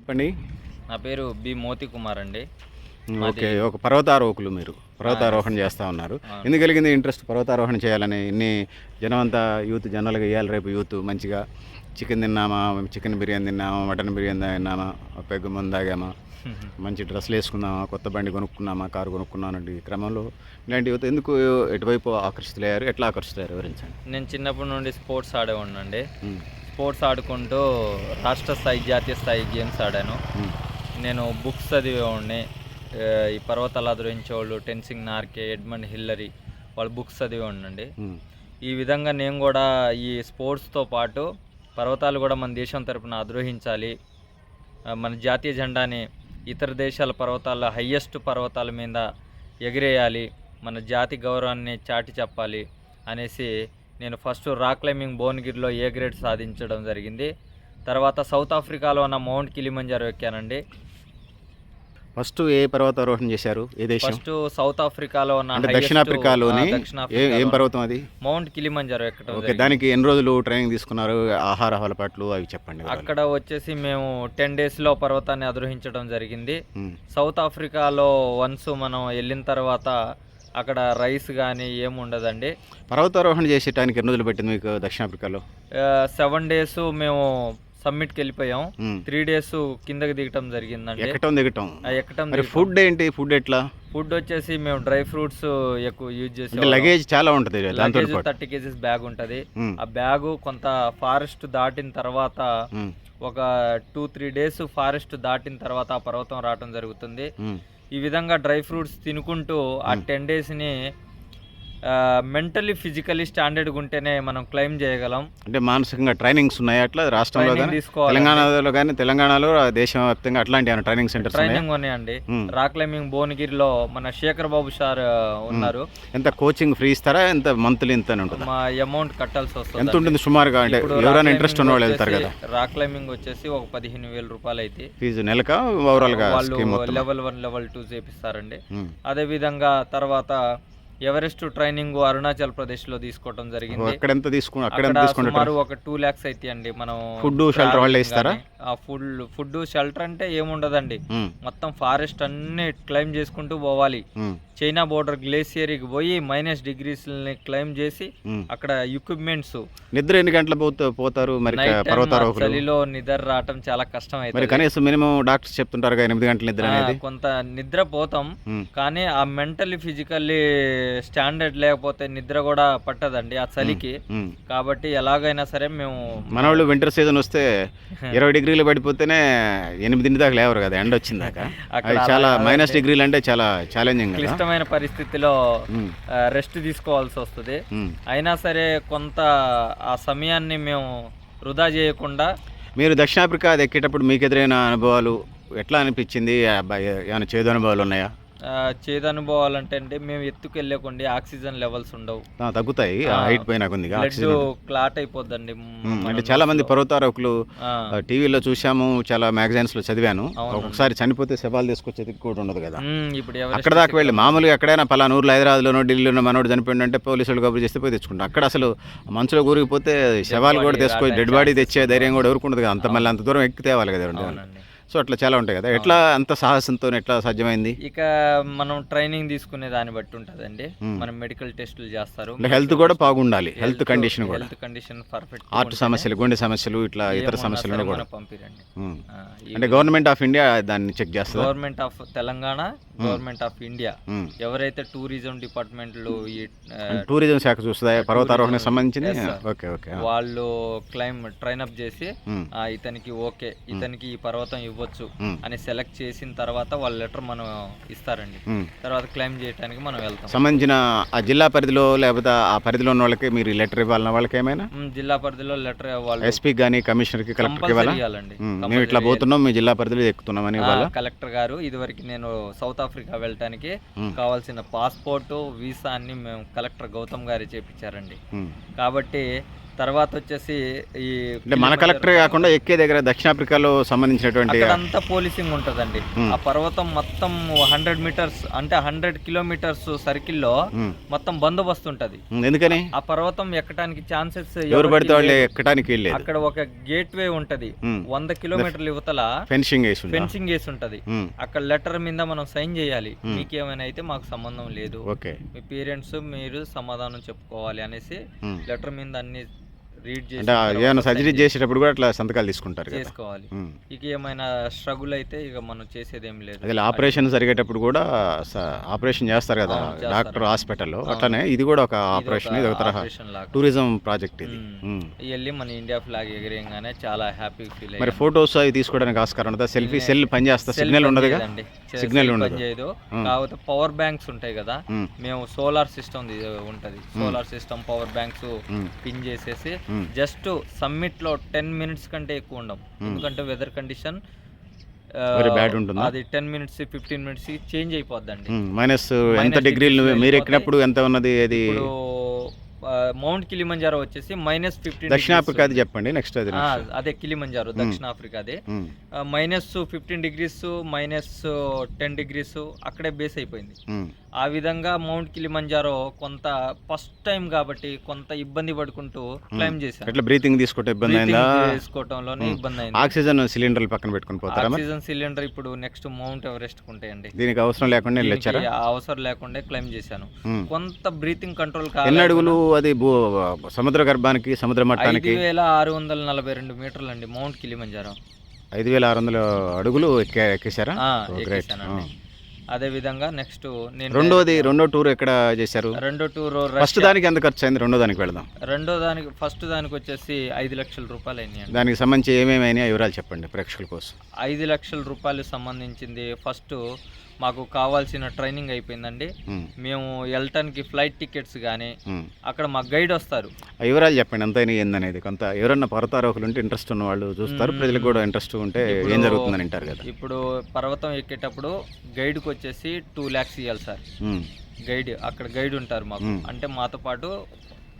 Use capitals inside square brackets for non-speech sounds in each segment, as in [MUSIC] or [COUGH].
చెప్పండి. నా పేరు బి మోతి కుమార్ అండి. ఓకే ఒక పర్వతారోహకులు మీరు. పర్వతారోహణ చేస్తూ ఉన్నారు. ఎందుకు కలిగింది ఇంట్రెస్ట్ పర్వతారోహణ చేయాలని? ఇన్ని జనం అంతా యూత్ జనరల్గా ఇవ్వాలి రేపు యూత్ మంచిగా. చికెన్ తిన్నామా? చికెన్ బిర్యానీ తిన్నామా? మటన్ బిర్యానీ తిన్నామా? పెగ్గు ముందు తాగామా? [LAUGHS] మంచి డ్రెస్సులు వేసుకుందామా కొత్త బండి కొనుక్కున్నామా? కారు కొనుక్కున్నామంటే ఈ క్రమంలో. ఇలాంటి యువత ఎందుకు ఎటువైపు ఆకర్షితులయ్యారు? ఎట్లా ఆకర్షితులయ్యారు? వివరించండి. నేను చిన్నప్పటి నుండి స్పోర్ట్స్ ఆడేవాడిని అండి ఉమ్, స్పోర్ట్స్ ఆడుకుంటూ రాష్ట్ర స్థాయి జాతీయ స్థాయి గేమ్స్ ఆడాను. నేను బుక్స్ చదివేవాడిని ఈ పర్వతాలు ఆదరించేవాళ్ళు టెన్సింగ్ నార్కే ఎడ్మండ్ హిల్లరీ వాళ్ళ బుక్స్ చదివేవాడిని అండి ఉమ్, ఈ విధంగా నేను కూడా ఈ స్పోర్ట్స్తో పాటు పర్వతాలు కూడా మన దేశం తరపున అధిరోహించాలి ఆ, మన జాతీయ జెండాని ఇతర దేశాల పర్వతాల హయ్యెస్ట్ పర్వతాల మీద ఎగిరేయాలి. మన జాతి గౌరవాన్ని చాటి చెప్పాలి అనేసి నేను ఫస్ట్ రాక్ క్లైంబింగ్ భువనగిరిలో ఏ గ్రేడ్ సాధించడం జరిగింది. తర్వాత సౌత్ ఆఫ్రికాలో ఉన్న మౌంట్ కిలిమంజారో ఎక్కానండి. ఫస్ట్ ఏ పర్వతారోహణ చేశారు? ఏ దేశం? ఫస్ట్ సౌత్ ఆఫ్రికాలో ఉన్న దక్షిణాఫ్రికాలోని ఏ పర్వతం అది? మౌంట్ కిలిమంజారో ఎక్కడం ఓకే. దానికి ఎన్ని రోజులు ట్రైనింగ్ తీసుకున్నారు? ఆహార అలవాట్లు అవి చెప్పండి. అక్కడ వచ్చేసి మేము టెన్ డేస్లో పర్వతాన్ని అధిరోహించడం జరిగింది. సౌత్ ఆఫ్రికాలో వన్స్ మనం వెళ్ళిన తర్వాత అక్కడ రైస్ కానీ ఏమి ఉండదండి పర్వతారోహణ చేసేటానికి ఎన్ని రోజులు పెట్టింది మీకు దక్షిణాఫ్రికాలో? సెవెన్ డేస్ మేము సబ్మిట్కి వెళ్ళిపోయాం. త్రీ డేస్ కిందకి దిగటం జరిగిందండి. ఎక్కటం దిగటం. ఎక్కటం ఫుడ్ ఏంటి? ఫుడ్ ఎట్లా? ఫుడ్ వచ్చేసి మేము డ్రై ఫ్రూట్స్ ఎక్కువ యూజ్ చేసి లగేజ్ చాలా ఉంటుంది లగేజ్ థర్టీ కేజీస్ బ్యాగ్ ఉంటుంది. ఆ బ్యాగు కొంత ఫారెస్ట్ దాటిన తర్వాత ఒక టూ త్రీ డేస్ ఫారెస్ట్ దాటిన తర్వాత ఆ పర్వతం రావటం జరుగుతుంది. ఈ విధంగా డ్రై ఫ్రూట్స్ తినుకుంటూ ఆ టెన్ డేస్ని మెంటలీ ఫిజికలీ స్టాండర్డ్గా ఉంటేనే మనం క్లైమ్ చేయగలం. అంటే మానసికంగా ట్రైనింగ్స్ ఉన్నాయా అట్లా? రాష్ట్రంలో కానీ తెలంగాణలో కానీ తెలంగాణలో దేశవ్యాప్తంగా అట్లాంటి ట్రైనింగ్ సెంటర్స్ ఉన్నాయా? ట్రైనింగ్ ఉన్నాయండి. ఉమ్. రా క్లైంబింగ్ భువనగిరిలో మన శేఖర్ బాబు సార్ ఆ, ఉన్నారు. ఎంత కోచింగ్ ఫ్రీ ఇస్తారా? ఎంత మంత్లీ ఇంత అని ఉంటుంది? మా అమౌంట్ కట్టాల్సి వస్తుంది ఎంత ఉంటుంది సుమారుగా? అంటే ఎవరైనా ఇంట్రెస్ట్ ఉన్న వాళ్ళు వెళ్తారు కదా. రా క్లైంబింగ్ వచ్చేసి ఒక పదిహేను వేల రూపాయలు అయితే ఫీజు నెలక? ఓవరాల్గా వాళ్ళు స్కీమ్ మొత్తం. లెవెల్ వన్ లెవెల్ టూ చేపిస్తారండి. ఉమ్. అదే విధంగా తర్వాత ఎవరెస్ట్ ట్రైనింగ్ అరుణాచల్ ప్రదేశ్లో తీసుకోవడం జరిగింది. అక్కడ ఎంత తీసుకుని అక్కడ సుమారు ఒక టూ ల్యాక్స్ అయితే అండి మనం ఫుడ్ షెల్టర్ వాళ్ళే ఇస్తారా? ఆ ఫుడ్ ఫుడ్ షెల్టర్ అంటే ఏముండదండి. మొత్తం ఫారెస్ట్ అన్ని క్లైమ్ చేసుకుంటూ పోవాలి. చైనా బోర్డర్ గ్లేసియర్కి పోయి మైనస్ డిగ్రీస్ని క్లైమ్ చేసి. అక్కడ ఎక్విప్మెంట్స్ నిద్ర ఎన్ని గంటల పోత పోతారు? మరి చలిలో నిద్ర రావటం చాలా కష్టం అవుతుంది కనీసం మినిమం డాక్టర్స్ చెప్తుంటారు ఎనిమిది గంటల నిద్ర అనేది. కొంత నిద్ర పోతాం. కానీ ఆ మెంటల్లీ ఫిజికల్లీ స్టాండర్డ్ లేకపోతే నిద్ర కూడా పట్టదండి ఆ చలికి. కాబట్టి ఎలాగైనా సరే మేము మనోళ్ళు వింటర్ సీజన్ వస్తే ఇరవై డిగ్రీలు పడిపోతేనే ఎనిమిదింటి దాకా లేవరు కదా ఎండ వచ్చిన దాకా. [LAUGHS] అక్కడ అది చాలా మైనస్ డిగ్రీలు అంటే చాలా ఛాలెంజింగ్ క్లిష్టమైన పరిస్థితిలో రెస్ట్ తీసుకోవాల్సి వస్తుంది. అయినా సరే కొంత ఆ సమయాన్ని మేము వృధా చేయకుండా మీరు దక్షిణాఫ్రికా అది ఎక్కేటప్పుడు మీకు ఎదురైన అనుభవాలు ఎట్లా అనిపించింది? ఏమైనా చేదు అనుభవాలు ఉన్నాయా? చేదు అనుభవాలంటే అంటే మేము ఎత్తుకెళ్ళే కొన్ని ఆక్సిజన్ లెవెల్స్ ఉండవు. తగ్గుతాయి. హైట్ ఉంటుంది. క్లాట్ అయిపోద్దండి అంటే చాలా మంది పర్వతారోహకులు ఆ, టీవీలో చూసాము చాలా మ్యాగజైన్స్లో చదివాను. ఒక్కొక్కసారి చనిపోతే శవాలు తీసుకొచ్చేది కూడా ఉండదు కదా. ఇప్పుడు అక్కడ దాకా వెళ్ళి మామూలుగా ఎక్కడైనా పలానా ఊర్లో హైదరాబాద్లోనో ఢిల్లీలోనో మనోడు చనిపోయిందంటే పోలీసులు కబురు చేస్తే పోయి తెచ్చుకుంటాం అక్కడ అసలు మంచులో కూరిగిపోతే శవాలు కూడా రావడానికి డెడ్ బాడీ తెచ్చే ధైర్యం కూడా ఎవరికి ఉండదు కదా. అంత మళ్ళీ అంత దూరం ఎక్కి తేవాలి కదా సో అట్లా చాలా ఉంటాయి కదా. ఎట్లా అంత సాహసంతో ఎట్లా సాధ్యమైంది? ఇక మనం ట్రైనింగ్ తీసుకునే దాన్ని బట్టి ఉంటుందండి. మనం మెడికల్ టెస్టులు చేస్తారు. హెల్త్ కూడా బాగుండాలి. హెల్త్ కండిషన్ కూడా. హెల్త్ కండిషన్ పర్ఫెక్ట్ హార్ట్ సమస్యలు గుండె సమస్యలు ఇట్లా ఇతర సమస్యలను కూడా. పంపిరండి. ఈ అంటే గవర్నమెంట్ ఆఫ్ ఇండియా దాన్ని చెక్ చేస్తుందా? Government of Telangana government of India. ఎవరైతే టూరిజం డిపార్ట్మెంట్లు ఈ ఆ, టూరిజం శాఖ చూస్తుందా? పర్వతారోహణకు సంబంధించింది. ఓకే ఓకే వాళ్ళు క్లైమ్ ట్రైన్ అప్ చేసి ఇతనికి ఓకే ఇతనికి ఈ పర్వతం ఇవ్వచ్చు ఉమ్. అని సెలెక్ట్ చేసిన తర్వాత వాళ్ళ లెటర్ మనం ఇస్తారండి. ఉమ్. తర్వాత క్లైమ్ చేయడానికి మనం వెళ్తాం. సంబంధించిన ఆ జిల్లా పరిధిలో లేకపోతే ఆ పరిధిలో ఉన్న వాళ్ళకి మీరు లెటర్ ఇవ్వాలన్న వాళ్ళకి ఏమైనా? ఉమ్, జిల్లా పరిధిలో లెటర్ వాళ్ళు ఎస్పీకి కానీ కమిషనర్కి కలెక్టర్కి కంపల్సరీ ఇవ్వాలా? ఇవ్వాలండి. మేము ఇట్లా పోతున్నాం మీ జిల్లా పరిధిలో ఎక్కుతున్నామని ఇవ్వాలా? కలెక్టర్ గారు ఇదివరకు నేను సౌత్ ఆఫ్రికా వెళ్ళటానికి. కావాల్సిన పాస్పోర్ట్ వీసా అన్ని మేము కలెక్టర్ గౌతమ్ గారి చేపించారండి. కాబట్టి తర్వాత వచ్చేసి ఈ అంటే మన కలెక్టర్ కాకుండా ఎక్కే దగ్గర దక్షిణాఫ్రికాలో సంబంధించినటువంటి అక్కడంతా పోలీసింగ్ ఉంటుందండి. ఆ పర్వతం మొత్తం హండ్రెడ్ మీటర్స్ అంటే హండ్రెడ్ కిలోమీటర్స్ సర్కిల్లో. మొత్తం బందోబస్తు ఉంటది ఎందుకని ఆ పర్వతం ఎక్కడానికి ఛాన్సెస్ ఎవరు పడితే వాళ్ళు ఎక్కడానికి వెళ్ళలేదు అక్కడ ఒక గేట్ వే ఉంటది. వంద కిలోమీటర్ల యువతల ఫెన్సింగ్ వేసి? ఫెన్సింగ్ వేసి ఉంటది అక్కడ లెటర్ మీద మనం సైన్ చేయాలి. మీకేమైనా అయితే మాకు సంబంధం లేదు ఓకే మీ పేరెంట్స్ మీరు సమాధానం చెప్పుకోవాలి అనేసి. లెటర్ మీద అన్ని రీడ్ చేసి అంటే ఏమైనా సర్జరీ చేసేటప్పుడు కూడా అట్లా సంతకాలు తీసుకుంటారు కదా. చేసుకోవాలి. ఉమ్. ఇక ఏమైనా స్ట్రగుల్ అయితే ఇక మనం చేసేది ఏం లేదు. అదే ఆపరేషన్ జరిగేటప్పుడు కూడా ఆపరేషన్ చేస్తారు కదా. డాక్టర్ హాస్పిటల్లో. అట్లనే ఇది కూడా ఒక ఆపరేషన్ ఇది ఒక తరహా టూరిజం ప్రాజెక్ట్ ఇది. వెళ్ళి మన ఇండియా ఫ్లాగ్ ఎగిరేయంగానే చాలా హ్యాపీ ఫీల్ మరి ఫొటోస్ అవి తీసుకోవడానికి ఆస్కారం ఉంటుందా సెల్ఫీ సెల్ పని చేస్తా సిగ్నల్ ఉండదుగా? సిగ్నల్ ఉండదు. కాకపోతే పవర్ బ్యాంక్స్ ఉంటాయి కదా. మేము సోలార్ సిస్టమ్ ఉంటది. Solar system power banks pin చేసేసి. జస్ట్ సమ్మిట్లో టెన్ మినిట్స్ కంటే ఎక్కువ ఉండం. ఎందుకంటే వెదర్ కండిషన్? అది ten minutes fifteen minutes change అయిపోద్దండి. Minus ఎంత Minus డిగ్రీలు మీరు. ఎక్కినప్పుడు ఎంత ఉన్నది అది మౌంట్ కిలిమంజారో వచ్చేసి మైనస్ ఫిఫ్టీన్ దక్షిణాఫ్రికా చెప్పండి నెక్స్ట్ అది. అదే Kilimanjaro దక్షిణాఫ్రికాదే minus fifteen degrees minus ten degrees అక్కడే బేస్ అయిపోయింది. ఆ విధంగా మౌంట్ కిలిమంజారో కొంత ఫస్ట్ టైం కాబట్టి కొంత ఇబ్బంది పడుకుంటూ క్లైమ్ చేశాను ఎట్లా బ్రీతింగ్ తీసుకుంటే ఇబ్బంది అయిందా? చేసుకోవటంలోనే ఇబ్బంది అయింది. ఆక్సిజన్ సిలిండర్లు పక్కన పెట్టుకుని పోతారా ఆక్సిజన్ సిలిండర్ ఇప్పుడు నెక్స్ట్ మౌంట్ ఎవరెస్ట్ ఉంటాయండి దీనికి అవసరం లేకుండా అవసరం లేకుండా క్లైమ్ చేశాను. కొంత బ్రీతింగ్ కంట్రోల్ ఎన్ని కావాలి అడుగులు అది భూ సముద్ర గర్భానికి సముద్ర ఐదు మట్టానికి వేల ఆరు వందల నలభై రెండు మీటర్లు అండి మౌంట్ కిలిమంజారో. ఐదు వేల ఆరు వందల అడుగులు ఎక్కే ఎక్కేశారా? అదే విధంగా నెక్స్ట్ నేను రెండోది రెండో టూర్ ఎక్కడ చేశారు? రెండో టూర్ ఫస్ట్ దానికి ఎంత ఖర్చు అయింది? రెండో దానికి వెళదాం. రెండో దానికి ఫస్ట్ దానికి వచ్చేసి ఐదు లక్షల రూపాయలు అయినాయండి. దానికి సంబంధించి ఏమేమి అయినాయో వివరాలు చెప్పండి ప్రేక్షకుల కోసం. ఐదు లక్షల రూపాయలు సంబంధించింది ఫస్ట్ మాకు కావాల్సిన ట్రైనింగ్ అయిపోయిందండి. ఉమ్, మేము వెళ్ళటానికి ఫ్లైట్ టికెట్స్ కానీ ఉమ్. అక్కడ మా గైడ్ వస్తారు. వివరాలు చెప్పండి ఎంత ఏందనేది. కొంత ఎవరన్నా పర్వతారోహులు ఉంటే ఇంట్రెస్ట్ ఉన్న వాళ్ళు చూస్తారు మ్మ్. ప్రజలకు కూడా ఇంట్రెస్ట్ ఉంటే ఏం జరుగుతుందని వింటారు కదా. ఇప్పుడు పర్వతం ఎక్కేటప్పుడు గైడ్కి వచ్చేసి టూ ల్యాక్స్ ఇవ్వాలి సార్. గైడ్ అక్కడ గైడ్ ఉంటారు మాకు. అంటే మాతో పాటు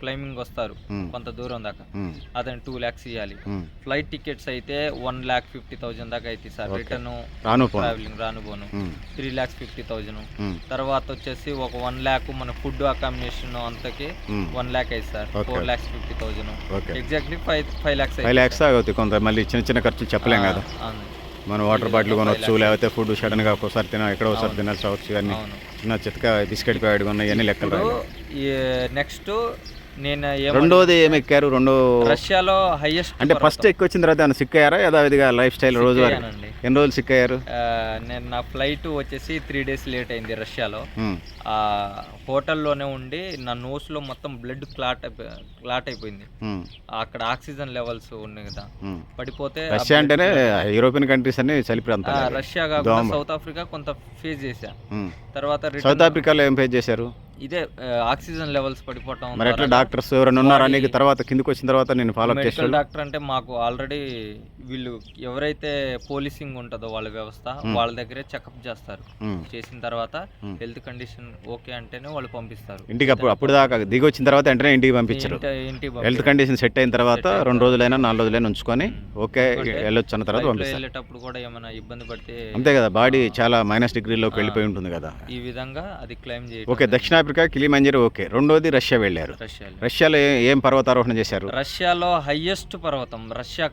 క్లైంబింగ్ వస్తారు కొంత దూరం దాకా. అతను టూ ల్యాక్స్ ఇవ్వాలి. ఫ్లైట్ టికెట్స్ అయితే వన్ ల్యాక్ ఫిఫ్టీ థౌజండ్ దాకా అవుతాయి సార్. రిటర్న్ ట్రావెలింగ్ రాను పోను. Um, three lakhs fifty thousand తర్వాత వచ్చేసి ఒక వన్ ల్యాక్ మన ఫుడ్ అకామిడేషన్ అంతకి. వన్ ల్యాక్ అయింది sir. Four lakhs fifty thousand exactly five five lakhs five lakhs అవుతాయి కొంత మళ్ళీ చిన్న చిన్న ఖర్చులు చెప్పలేం కదా. మనం వాటర్ బాటిల్ కొనవచ్చు లేకపోతే ఫుడ్ సడన్గా ఒకసారి తిన ఎక్కడో ఒకసారి తినాల్సి అవచ్చు ఇవన్నీ చిన్న చితక బిస్కెట్ ప్యాకెట్ కొన్న ఇవన్నీ లెక్కలు. నెక్స్ట్ నేను రెండోది ఏమి ఎక్కారు రెండో రష్యాలో హైయెస్ట్ అంటే ఫస్ట్ ఎక్కి వచ్చిన తర్వాత ఏమైనా సిక్ అయ్యారా యథావిధిగా లైఫ్ స్టైల్ రోజు. ఎన్ని రోజులు సిక్ అయ్యారు నేను నా ఫ్లైట్ వచ్చేసి త్రీ డేస్ లేట్ అయింది రష్యాలో. ఆ హోటల్లోనే ఉండి నా నోస్లో మొత్తం బ్లడ్ క్లాట్ క్లాట్ అయిపోయింది. అక్కడ ఆక్సిజన్ లెవెల్స్ ఉన్నాయి కదా. పడిపోతే రష్యా అంటేనే యూరోపియన్ కంట్రీస్ అన్ని చలి ఆ, ప్రాంతాలు రష్యా కాకుండా సౌత్ ఆఫ్రికా కొంత ఫేస్ చేశా. తర్వాత సౌత్ ఆఫ్రికాలో ఏం ఫేస్ చేశారు? ఇదే ఆక్సిజన్ లెవెల్స్ పడిపోవటం మరి ఎట్లా డాక్టర్స్ ఎవరైనా ఉన్నారా? నీకు తర్వాత కిందకి వచ్చిన తర్వాత నేను ఫాలో మెడికల్ చేస్తాను డాక్టర్ అంటే మాకు ఆల్రెడీ వీళ్ళు ఎవరైతే పోలీసింగ్ ఉంటుందో వాళ్ళ వ్యవస్థ వాళ్ళ దగ్గరే చెకప్ చేస్తారు. చేసిన తర్వాత. హెల్త్ కండిషన్ ఓకే అంటేనే వాళ్ళు పంపిస్తారు. ఇంటికి అప్పుడు అప్పుడు దాకా దిగి వచ్చిన తర్వాత వెంటనే ఇంటికి పంపించరు. హెల్త్ కండిషన్ సెట్ అయిన తర్వాత రెండు రోజులైనా నాలుగు రోజులైనా ఉంచుకొని ఓకే ఎందుకంటే వెళ్ళొచ్చు అన్న తర్వాత పంపిస్తారు. వెళ్ళేటప్పుడు కూడా ఏమైనా ఇబ్బంది పడితే అంతే కదా బాడీ చాలా మైనస్ డిగ్రీలోకి వెళ్ళిపోయి ఉంటుంది కదా. ఈ విధంగా అది క్లెయిమ్ చేయడం ఓకే దక్షిణాఫ్రికా కిలిమంజరి ఓకే. రెండోది రష్యా వెళ్ళారు. రష్యాలో ఏ- పర్వతారోహణ చేశారు? రష్యాలో హైయెస్ట్ పర్వతం రష్యా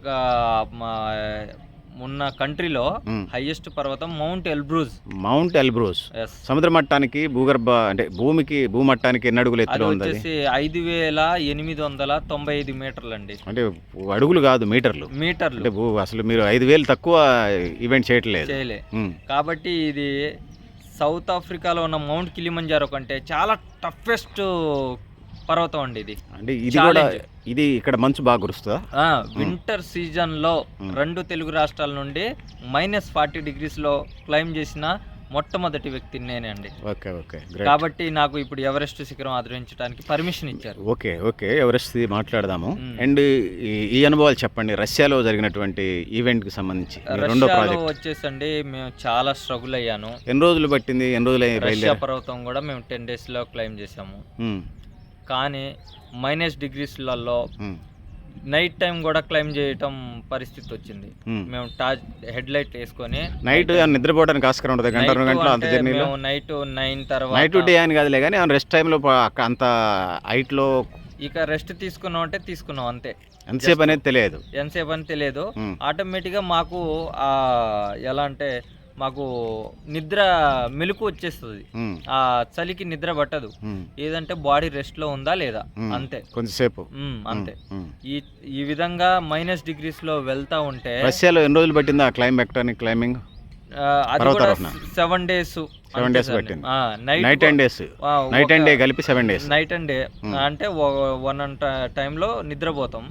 ఉన్న కంట్రీలో. హైయెస్ట్ పర్వతం మౌంట్ ఎల్బ్రూజ్. మౌంట్ ఎల్బ్రూస్ ఎస్ సముద్ర మట్టానికి భూగర్భ అంటే భూమికి భూమట్టానికి ఎన్ని అడుగులు ఎత్తులో ఉంది వచ్చేసి ఐదు వేల ఎనిమిది వందల తొంభై ఐదు మీటర్లు అండి. అంటే అడుగులు కాదు మీటర్లు. మీటర్లు. అసలు మీరు ఐదు వేలు తక్కువ ఈవెంట్ చేయట్లేదు. చేయలే. కాబట్టి ఇది సౌత్ ఆఫ్రికాలో ఉన్న మౌంట్ కిలిమంజారో కంటే చాలా టఫెస్ట్ పర్వతం అండి ఇది. అంటే ఇది కూడా. ఇది ఇక్కడ మంచు బాగా కురుస్తుందా? వింటర్ సీజన్లో రెండు తెలుగు రాష్ట్రాల నుండి మైనస్ ఫార్టీ డిగ్రీస్లో క్లైమ్ చేసిన మొట్టమొదటి వ్యక్తి నేనే అండి. Okay okay. కాబట్టి నాకు ఇప్పుడు ఎవరెస్ట్ శిఖరం ఆదరించడానికి పర్మిషన్ ఇచ్చారు. Okay okay. ఎవరెస్ట్ మాట్లాడదాము. అండ్ ఈ- అనుభవాలు చెప్పండి. రష్యాలో జరిగినటువంటి ఈవెంట్కి సంబంధించి రెండో ప్రాజెక్ట్ వచ్చేసండి మేము చాలా స్ట్రగుల్ అయ్యాను. ఎన్ని రోజులు పట్టింది? ఎన్ని రోజులు రష్యా పర్వతం కూడా మేము టెన్ డేస్లో క్లైమ్ చేసాము కానీ మైనస్ డిగ్రీస్లలో నైట్ టైం కూడా క్లైమ్ చేయటం పరిస్థితి వచ్చింది. మేము టార్చ్ హెడ్ లైట్ వేసుకొని నైట్ నిద్రపోవడానికి ఆస్కారం ఉంటుంది? గంట రెండు గంటలు అంత జర్నీలో? నైట్ నైన్ తర్వాత నైట్ డే అని కాదులే కానీ రెస్ట్ టైంలో అంత హైట్లో ఇక రెస్ట్ తీసుకున్నాం అంటే తీసుకున్నాం అంతే. ఎంతసేపు అనేది తెలియదు. ఎంతసేపు అని తెలియదు. ఆటోమేటిక్గా మాకు ఆ ఎలా అంటే మాకు నిద్ర మెలకు వచ్చేస్తుంది. ఆ చలికి నిద్ర పట్టదు. ఏదంటే బాడీ రెస్ట్లో ఉందా లేదా. అంతే కొంచెంసేపు అంతే. ఈ ఈ విధంగా మైనస్ డిగ్రీస్లో వెళ్తా ఉంటే రష్యాలో ఎన్ని రోజులు పట్టింది ఆ క్లైమ్ ఎక్కడానికి క్లైమింగ్ ఆ, అది కూడా. సెవెన్ డేస్ Days పట్టింది. Night and days night and day కలిపి seven days night and day Hmm. అంటే వన్ అండ్ టైంలో నిద్రపోతాం.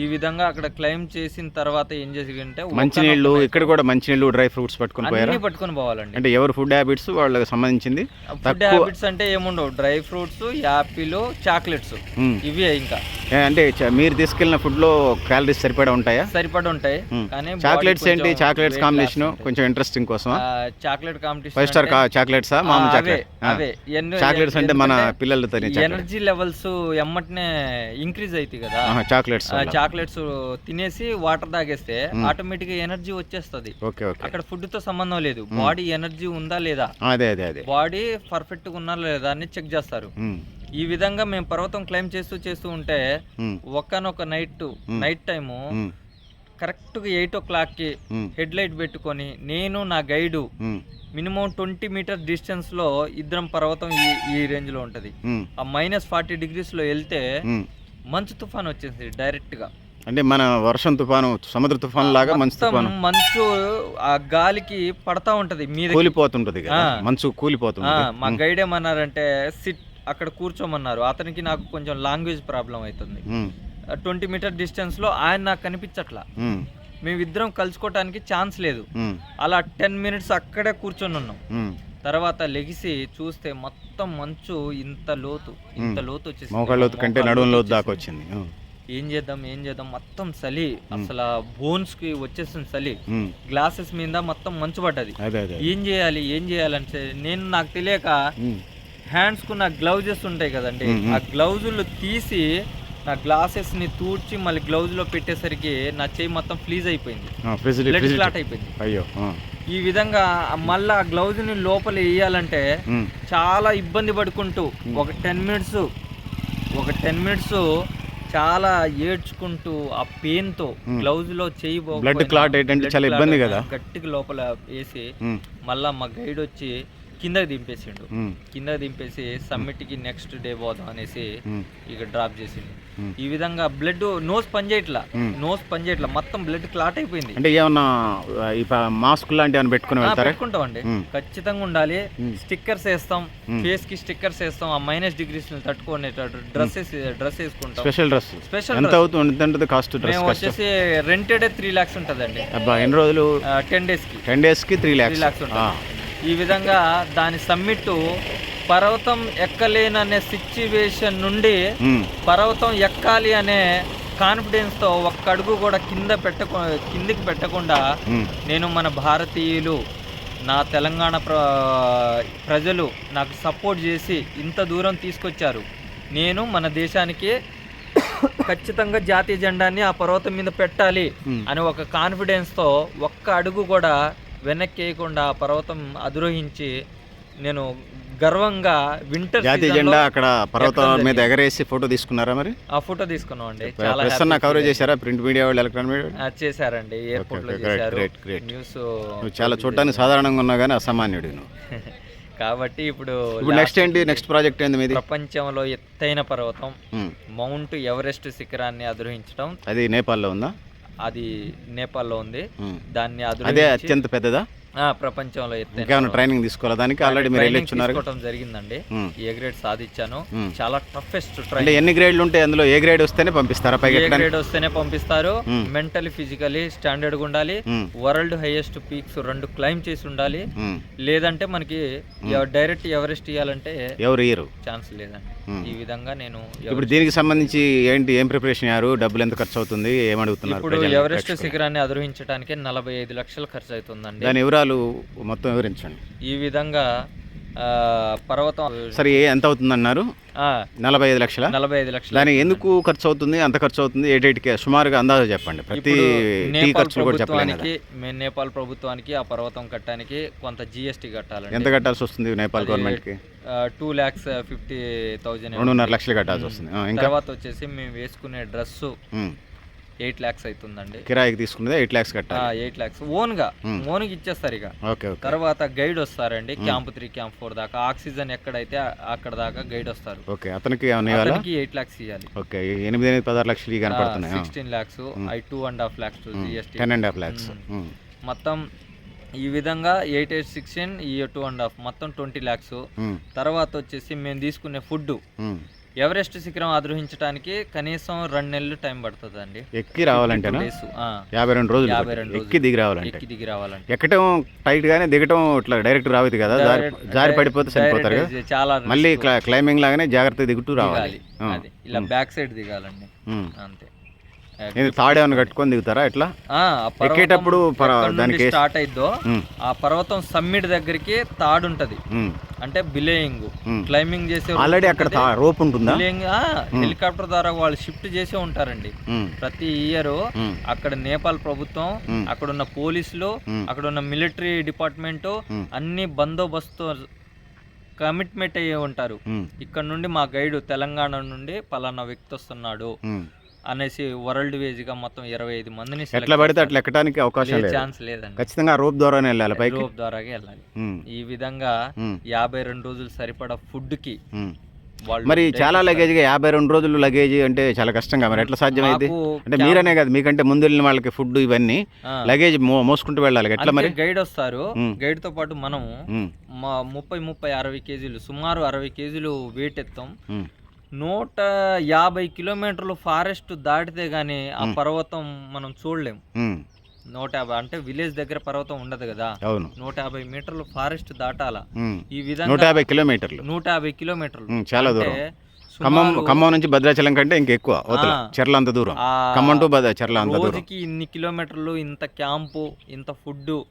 ఈ విధంగా అక్కడ క్లైమ్ చేసిన తర్వాత ఏం చేసిందంటే మంచినీళ్ళు ఇక్కడ కూడా మంచినీళ్ళు డ్రై ఫ్రూట్స్ పట్టుకుని పోయారా? పట్టుకొని పోవాలండి. అంటే ఎవరు ఫుడ్ హ్యాబిట్స్ వాళ్ళకి సంబంధించింది? ఫుడ్ హ్యాబిట్స్ అంటే ఏముండవు. Dry fruits apple chocolates um. ఇవే ఇంకా. అంటే మీరు తీసుకెళ్ళిన ఫుడ్లో క్యాలరీస్ సరిపడా ఉంటాయా? సరిపడి ఉంటాయి ఉమ్. కానీ చాక్లెట్స్ ఏంటి? చాక్లెట్స్ కాంబినేషన్ కొంచెం ఇంట్రెస్టింగ్ కోసం చాక్లెట్ కాంపిటీషన్ ఫైవ్ స్టార్ చాక్లెట్సా? మామూలు చాక్లెట్. అంటే మన పిల్లలు ఎనర్జీ లెవెల్స్ ఎమ్మటనే ఇంక్రీజ్ అవుతాయి కదా. చాక్లెట్స్ చాక్లెట్స్ తినేసి వాటర్ తాగేస్తే. ఆటోమేటిక్గా ఎనర్జీ వచ్చేస్తది. Okay okay. అక్కడ ఫుడ్తో సంబంధం లేదు. బాడీ ఎనర్జీ ఉందా లేదా? అదే అదే అదే. బాడీ పర్ఫెక్ట్గా ఉందా లేదా అని చెక్ చేస్తారు. ఈ విధంగా మేము పర్వతం క్లైమ్ చేస్తూ చేస్తూ ఉంటే ఒక్కనొక నైట్ నైట్ టైము ఉమ్, కరెక్ట్గా ఎయిట్ ఓ క్లాక్కి ఉమ్, హెడ్ లైట్ పెట్టుకొని నేను నా గైడు మినిమం ట్వంటీ మీటర్ డిస్టెన్స్లో ఇద్దరం పర్వతం ఈ ఈ రేంజ్లో ఉంటది ఆ మైనస్ ఫార్టీ డిగ్రీస్లో వెళ్తే. మంచు తుఫాన్ వచ్చేసి డైరెక్ట్గా అంటే మన వర్షం తుఫాను సముద్ర తుఫాను లాగా మంచు తుఫాను. మంచు ఆ గాలికి పడతా ఉంటది మీద కూలిపోతుంటది. మంచు కూలిపోతుంది మా గైడ్ ఏమన్నారంటే సిట్ అక్కడ కూర్చోమన్నారు. అతనికి నాకు కొంచెం లాంగ్వేజ్ ప్రాబ్లం అవుతుంది. ట్వంటీ మీటర్ డిస్టెన్స్లో ఆయన నాకు కనిపించట్లా. మేమిద్దరం కలుసుకోవటానికి ఛాన్స్ లేదు. అలా టెన్ మినిట్స్ అక్కడే కూర్చొని ఉన్నాం. తర్వాత లెగిసి చూస్తే మొత్తం మంచు ఇంత లోతు ఇంత లోతు వచ్చేసి లోతు కంటే నడుము లోతు దాకా వచ్చింది. ఏం చేద్దాం ఏం చేద్దాం మొత్తం చలి అసలు బోన్స్కి వచ్చేసింది చలి. గ్లాసెస్ మీద మొత్తం మంచు పడ్డది. ఏం చేయాలి ఏం చేయాలంటే నేను నాకు తెలియక హ్యాండ్స్కు నా గ్లౌజెస్ ఉంటాయి కదండి. ఆ గ్లౌజులు తీసి నా గ్లాసెస్ని తూడ్చి మళ్ళీ గ్లౌజ్లో పెట్టేసరికి నా చేయి మొత్తం ఫ్లీజ్ అయిపోయింది బ్లడ్. క్లాట్ అయిపోయింది అయ్యో ఈ విధంగా మళ్ళీ ఆ గ్లౌజ్ని లోపల వేయాలంటే చాలా ఇబ్బంది పడుకుంటూ ఒక టెన్ మినిట్స్ ఒక టెన్ మినిట్స్ చాలా ఏడ్చుకుంటూ ఆ పెయిన్తో. గ్లౌజ్లో చేయి ఏంటంటే blood చాలా ఇబ్బంది కదా. గట్టిగా లోపల వేసి మళ్ళా మా గైడ్ వచ్చి కిందకి దింపేసిండు కిందకి దింపేసి సమ్మిట్కి నెక్స్ట్ డే పోదాం అనేసి ఇక డ్రాప్ చేసిండు. ఈ విధంగా బ్లడ్ నోస్ పనిచేయట్లా. నోస్ పనిచేయట్లా మొత్తం బ్లడ్ క్లాట్ అయిపోయింది. అంటే ఏమన్నా మాస్క్ ఏమైనా పెట్టుకుని వెళ్తారా? పెట్టుకుంటామండి. మ్మ్. ఖచ్చితంగా ఉండాలి. స్టిక్కర్స్ వేస్తాం. మ్మ్. ఫేస్కి స్టిక్కర్స్ వేస్తాం. ఆ మైనస్ డిగ్రీస్ తట్టుకునేటట్టు డ్రెస్సెస్ డ్రెస్ వేసుకుంటాం. స్పెషల్ డ్రెస్ స్పెషల్ ఎంత అవుతుంది కాస్ట్ డ్రెస్ వచ్చేసి రెంటెడ్ త్రీ లాక్స్ ఉంటుందండి. అబ్బా ఎన్ని రోజులు? టెన్ డేస్కి. టెన్ డేస్కి త్రీ లాక్స్ ఉంటుంది. ఈ విధంగా దాని సమ్మిట్ పర్వతం ఎక్కలేననే సిచ్యువేషన్ నుండి పర్వతం ఎక్కాలి అనే కాన్ఫిడెన్స్తో ఒక్క అడుగు కూడా కింద పెట్టకు కిందికి పెట్టకుండా నేను మన భారతీయులు నా తెలంగాణ ప్ర ప్రజలు నాకు సపోర్ట్ చేసి ఇంత దూరం తీసుకొచ్చారు. నేను మన దేశానికి ఖచ్చితంగా జాతీయ జెండాని ఆ పర్వతం మీద పెట్టాలి అని ఒక కాన్ఫిడెన్స్తో ఒక్క అడుగు కూడా వెనక్కి వేయకుండా ఆ పర్వతం అధిరోహించి నేను గర్వంగా వింటర్ జాతీయ జెండా అక్కడ పర్వతాల మీద ఎగరేసి ఫోటో తీసుకున్నారా మరి? ఆ ఫోటో తీసుకున్నాం అండి చాలా ప్రెస్ అన్న కవరేజ్ చేశారా? ప్రింట్ మీడియా వాళ్ళు ఎలక్ట్రానిక్ మీడియా చేశారండి. ఎయిర్పోర్ట్లో చేశారు. న్యూస్ చాలా చూడటానికి సాధారణంగా ఉన్నావు కానీ అసామాన్యుడు [LAUGHS] కాబట్టి ఇప్పుడు నెక్స్ట్ ఏంటి? నెక్స్ట్ ప్రాజెక్ట్ ఏంది మీది? ప్రపంచంలో ఎత్తైన పర్వతం. మౌంట్ ఎవరెస్ట్ శిఖరాన్ని అధిరోహించడం. అది నేపాల్లో ఉందా? అది నేపాల్లో ఉంది. ఉమ్. దాన్ని అదే అత్యంత పెద్దదా? ప్రపంచంలో ఎత్తైన ట్రైనింగ్ తీసుకోవాలా? దానికి ఆల్రెడీ మీరు తీసుకోవడం జరిగిందండి. ఉమ్. ఏ గ్రేడ్ సాధించాను. ఉమ్. చాలా టఫెస్ట్ ట్రైన్ ఎన్ని గ్రేడ్లు ఉంటాయి? అందులో ఏ గ్రేడ్ వస్తేనే పంపిస్తారా? ఏ గ్రేడ్ వస్తేనే పంపిస్తారు. మెంటలీ ఫిజికలీ స్టాండర్డ్ ఉండాలి. వరల్డ్ హైయెస్ట్ పీక్స్ రెండు క్లైమ్ చేసి ఉండాలి. ఉమ్. లేదంటే మనకి డైరెక్ట్ ఎవరెస్ట్ ఇవ్వాలంటే ఎవరు ఇయరు ఛాన్స్ లేదండి. ఈ విధంగా నేను ఇప్పుడు దీనికి సంబంధించి ఏంటి ఏం ప్రిపరేషన్ అయ్యారు? డబ్బులు ఎంత ఖర్చు అవుతుంది? ఏమడుగుతున్నారు ఇప్పుడు? ఎవరెస్ట్ శిఖరాన్ని అధిరోహించడానికి నలభై ఐదు లక్షలు ఖర్చు అవుతుందండి. దాని వివరాలు మొత్తం వివరించండి. ఈ విధంగా పర్వతం సరే ఎంత అవుతుంది అన్నారు నలభై ఐదు లక్షల? నలభై ఐదు లక్షలు దానికి ఎందుకు ఖర్చు అవుతుంది? అంత ఖర్చు అవుతుంది? ఏటేటికి సుమారుగా అందాజు చెప్పండి. ప్రతి టీ ఖర్చులు కూడా మేము నేపాల్ ప్రభుత్వానికి ఆ పర్వతం కట్టడానికి కొంత జిఎస్టీ కట్టాలండి. ఎంత కట్టాల్సి వస్తుంది నేపాల్ గవర్నమెంట్కి? టూ ల్యాక్స్ ఫిఫ్టీ థౌజండ్ రెండున్నర లక్షలు కట్టాల్సి వస్తుంది. తర్వాత వచ్చేసి మేము వేసుకునే డ్రెస్సు. ఎయిట్ ల్యాక్స్ అవుతుందండి. కిరాయికి తీసుకున్నది ఎయిట్ ల్యాక్స్ కట్టాలి. ఎయిట్ ల్యాక్స్ ఓన్గా. ఓన్కి ఇచ్చేస్తారు ఇక. ఓకే తర్వాత గైడ్ వస్తారండి క్యాంప్ త్రీ క్యాంప్ ఫోర్ దాకా. ఆక్సిజన్ ఎక్కడైతే అక్కడ దాకా గైడ్ వస్తారు. ఓకే అతనికి అతనికి ఎయిట్ ల్యాక్స్ ఇవ్వాలి ఓకే ఎనిమిది ఎనిమిది పదహారు లక్షలు కనపడుతున్నాయి? Sixteen lakhs I two and half lakhs GST ten and half lakhs మొత్తం ఈ విధంగా ఎయిట్ ఎయిట్ సిక్స్టీన్ ఈ టూ అండ్ హాఫ్ మొత్తం ట్వంటీ ల్యాక్స్ తర్వాత వచ్చేసి మేము తీసుకునే ఫుడ్ ఎవరెస్ట్ శిఖరం అధిరోహించడానికి కనీసం రెండు నెలలు టైం పడుతుంది అండి ఎక్కి రావాలంటేనా? డేస్ యాభై రెండు రోజులు యాభై. రెండు ఎక్కి. దిగి రావాలంటే. ఎక్కి దిగి రావాలంటే. ఎక్కటం టైట్ గానే దిగటం ఇట్లా డైరెక్ట్ రావద్దు కదా? జారి పడిపోతే కదా? ఇది చాలా మళ్ళీ క్లా- క్లైంబింగ్ లాగానే జాగ్రత్త దిగుతూ రావాలి. ఇలా బ్యాక్ సైడ్ దిగాలండి. అంతే. ఇది తాడేమన్నా కట్టుకొని దిగుతారా? ఎట్లా? ఎక్కేటప్పుడు దానికి స్టార్ట్ అయిద్దో ఆ పర్వతం సమ్మిట్ దగ్గరికి తాడు ఉంటది. అంటే బిలేయింగ్. క్లైంబింగ్ చేసే ఆల్రెడీ అక్కడ రోప్ ఉంటుందా? బిలేయింగ్ హెలికాప్టర్ ద్వారా వాళ్ళు షిఫ్ట్ చేసే ఉంటారండి. ప్రతి ఇయర్ అక్కడ నేపాల్ ప్రభుత్వం. అక్కడ ఉన్న పోలీసులు. అక్కడ ఉన్న మిలిటరీ డిపార్ట్మెంట్. అన్ని బందోబస్తు కమిట్మెంట్ అయ్యి ఉంటారు. ఇక్కడ నుండి మా గైడ్ తెలంగాణ నుండి పలానా వ్యక్తి వస్తున్నాడు. అనేసి వరల్డ్ వేజ్గా మొత్తం ఇరవై ఐదు మందిని ఎట్లా పడితే అట్లా ఎక్కడానికి అవకాశం లేదు ఛాన్స్ లేదండి. ఖచ్చితంగా రోప్ ద్వారానే వెళ్ళాలి పైకి. రోప్ ద్వారాగా వెళ్ళాలి. ఈ విధంగా యాభై రెండు రోజులు సరిపడా ఫుడ్కి మరి చాలా లగేజ్గా యాభై రెండు రోజులు లగేజ్ అంటే చాలా కష్టంగా మరి ఎట్లా సాధ్యమైంది? అంటే మీరనే కాదు మీకంటే ముందు వెళ్ళిన వాళ్ళకి ఫుడ్ ఇవన్నీ లగేజ్ మోసుకుంటూ వెళ్ళాలి ఎట్లా మరి? గైడ్ వస్తారు. గైడ్తో పాటు మనము ఉమ్, మా ముప్పై ముప్పై అరవై కేజీలు సుమారు అరవై కేజీలు వెయిట్ ఎత్తాం. నూట యాభై కిలోమీటర్లు ఫారెస్ట్ దాటితే గానీ ఆ పర్వతం మనం చూడలేం. ఉమ్. నూట యాభై అంటే విలేజ్ దగ్గర పర్వతం ఉండదు కదా. అవును. నూట యాభై మీటర్లు ఫారెస్ట్ దాటాల. ఈ నూట విధంగా యాభై కిలోమీటర్లు. నూట యాభై కిలోమీటర్లు. చాలా దూరం. ఖమ్మం ఖమ్మం నుంచి భద్రాచలం కంటే ఇంకెక్కువ. చెర్ల అంత దూరం. ఖమ్మం టు చెర్ల అంత దూరం. రోజుకి ఇన్ని కిలోమీటర్లు ఇంత క్యాంపు ఇంత ఫుడ్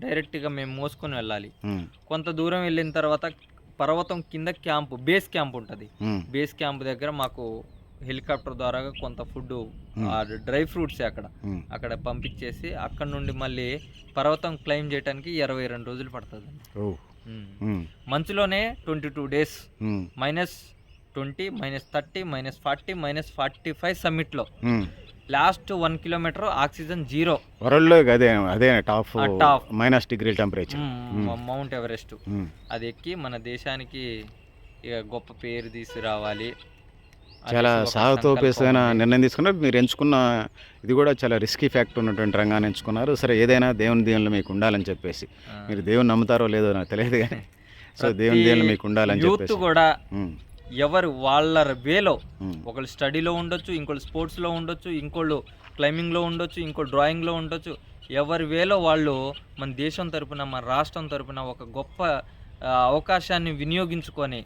డైరెక్ట్గా మేము మోసుకొని వెళ్ళాలి. కొంత దూరం వెళ్ళిన తర్వాత పర్వతం కింద క్యాంపు బేస్ క్యాంప్ ఉంటుంది. బేస్ క్యాంప్ దగ్గర మాకు హెలికాప్టర్ ద్వారా కొంత ఫుడ్ డ్రై ఫ్రూట్స్ అక్కడ. అక్కడ పంపించేసి అక్కడ నుండి మళ్ళీ పర్వతం క్లైమ్ చేయడానికి ఇరవై రెండు రోజులు పడుతుంది. మంచులోనే twenty two days minus twenty minus thirty minus forty minus forty five సమ్మిట్లో. Last one kilometre oxygen zero. వరల్డ్లో అదే అదే top top. Minus degree temperature. Mount Everest. అది ఎక్కి మన దేశానికి ఇక గొప్ప పేరు తీసుకురావాలి. చాలా ఉంది. నిర్ణయం తీసుకున్నారు. మీరు ఎంచుకున్న ఇది కూడా చాలా రిస్కీ ఫ్యాక్టర్ ఉన్నటువంటి రంగాన్ని ఎంచుకున్నారు. సరే ఏదైనా దేవుని దేవుళ్ళు మీకు ఉండాలని చెప్పేసి. మీరు దేవుని నమ్ముతారో లేదో నాకు తెలియదు కానీ. సో దేవుని దేవుళ్ళు మీకు ఉండాలని చెప్పేసి. కూడా ఎవరు వాళ్ళ వేలో. ఒకళ్ళు స్టడీలో ఉండొచ్చు ఇంకోళ్ళు స్పోర్ట్స్లో ఉండొచ్చు ఇంకోళ్ళు క్లైంబింగ్లో ఉండొచ్చు ఇంకోళ్ళు డ్రాయింగ్లో ఉండొచ్చు. ఎవరి వేలో వాళ్ళు మన దేశం తరపున మన రాష్ట్రం తరపున ఒక గొప్ప అవకాశాన్ని వినియోగించుకొని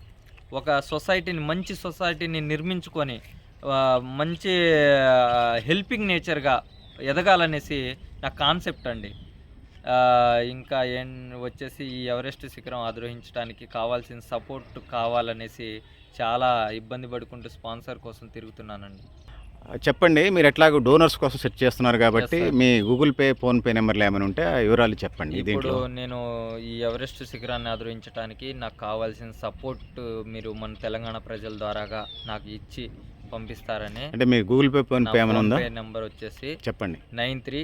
ఒక సొసైటీని మంచి సొసైటీని నిర్మించుకొని మంచి హెల్పింగ్ నేచర్గా ఎదగాలనేసి నా కాన్సెప్ట్ అండి. ఇంకా ఏం వచ్చేసి ఈ ఎవరెస్ట్ శిఖరం అధిరోహించడానికి కావాల్సిన సపోర్ట్ కావాలనేసి చాలా ఇబ్బంది పడుకుంటూ స్పాన్సర్ కోసం తిరుగుతున్నానండి. చెప్పండి మీరు ఎట్లాగో డోనర్స్ కోసం సెట్ చేస్తున్నారు కాబట్టి. మీ గూగుల్ పే ఫోన్ పే నెంబర్లు ఏమైనా ఉంటే ఆ వివరాలు చెప్పండి ఇప్పుడు నేను ఈ ఎవరెస్ట్ శిఖరాన్ని ఆదరించడానికి నాకు కావాల్సిన సపోర్ట్ మీరు మన తెలంగాణ ప్రజల ద్వారాగా నాకు ఇచ్చి పంపిస్తారని అంటే మీ గూగుల్ పే ఫోన్ పే ఏమైనా ఉందా? నెంబర్ వచ్చేసి చెప్పండి. Nine three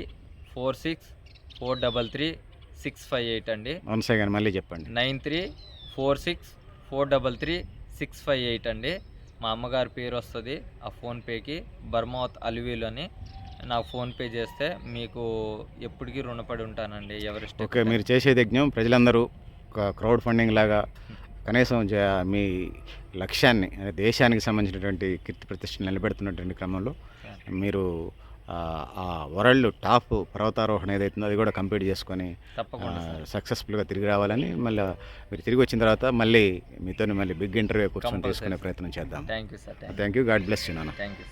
four six four double three six five eight అండి. వన్ సెకండ్ మళ్ళీ చెప్పండి. Nine three four six four double three six five eight అండి. మా అమ్మగారి పేరు వస్తుంది ఆ ఫోన్పేకి బర్మావత్ అలివీలు అని. నాకు ఫోన్పే చేస్తే మీకు ఎప్పటికీ రుణపడి ఉంటానండి. ఎవరెస్ట్ ఓకే మీరు చేసే యజ్ఞం ప్రజలందరూ ఒక క్రౌడ్ ఫండింగ్ లాగా కనీసం మీ లక్ష్యాన్ని దేశానికి సంబంధించినటువంటి కీర్తి ప్రతిష్టలు నిలబెడుతున్నటువంటి క్రమంలో మీరు ఆ, వరల్డ్ టాప్ పర్వతారోహణ ఏదైతుందో అది కూడా కంప్లీట్ చేసుకొని సక్సెస్ఫుల్గా తిరిగి రావాలని మళ్ళీ మీరు తిరిగి వచ్చిన తర్వాత మళ్ళీ మీతో మళ్ళీ బిగ్ ఇంటర్వ్యూ కూర్చొని. తీసుకునే ప్రయత్నం చేద్దాం. Thank you sir thank thank you God bless you నాన్న. Thank you